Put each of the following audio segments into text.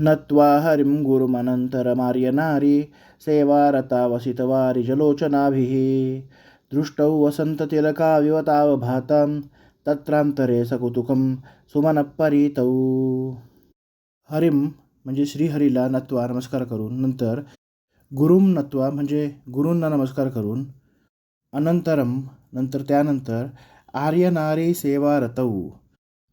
नत्वा हरिं गुरुमनन्तरमार्यनारी सेवारता वसितवारिजलोचनाभिः दृष्टौ वसन्ततिलकाविवतावभातां तत्रान्तरे तत्रांतरे सकुतुकं सुमनपरीतौ। हरिम म्हणजे श्रीहरीला नत्वा नमस्कार करून नंतर गुरुम नत्वा म्हणजे गुरूंना नमस्कार करून अनंतरम नंतर त्यानंतर आर्यनारी सेवा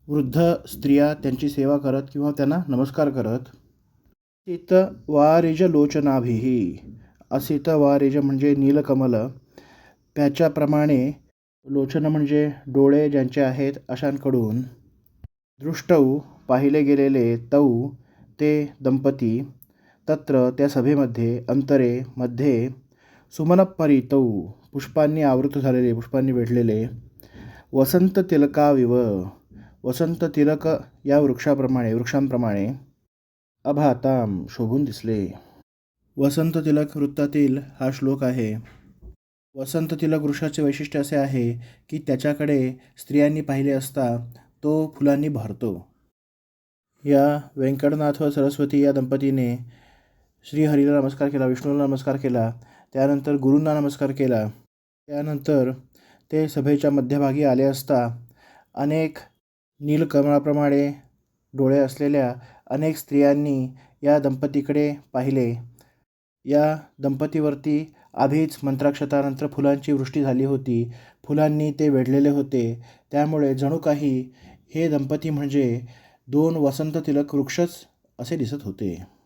वृद्ध स्त्रिया त्यांची सेवा करत किंवा त्यांना नमस्कार करत. असित वारिज लोचनाभिही असित वारिज म्हणजे नीलकमल. त्याच्याप्रमाणे लोचन म्हणजे डोळे ज्यांचे आहेत अशांकडून. दृष्टौ पाहिले गेलेले तौ ते दंपती. तत्र त्या सभेमध्ये अंतरे मध्ये सुमनपरितौ पुष्पांनी आवृत झालेले पुष्पांनी वेढलेले. वसंत तिलकाविव वसंत तिलक या वृक्षाप्रमाणे वृक्षांप्रमाणे अभाताम शोभून दिसले. वसंत तिलक वृत्तातील हा श्लोक आहे. वसंत तिलक वृक्षाचे वैशिष्ट्य असे आहे की त्याच्याकडे स्त्रियांनी पाहिले असता तो फुलांनी भरतो. या व्यंकटनाथ व सरस्वती या दंपतीने श्रीहरीला नमस्कार केला विष्णूला नमस्कार केला त्यानंतर गुरूंना नमस्कार केला त्यानंतर ते सभेच्या मध्यभागी आले असता अनेक नीलकमळाप्रमाणे डोळे असलेल्या अनेक स्त्रियांनी या दंपतीकडे पाहिले. या दंपतीवरती आधीच मंत्राक्षतानंतर फुलांची वृष्टी झाली होती. फुलांनी ते वेढलेले होते. त्यामुळे जणू काही हे दंपती म्हणजे दोन वसंत तिलक वृक्षच असे दिसत होते.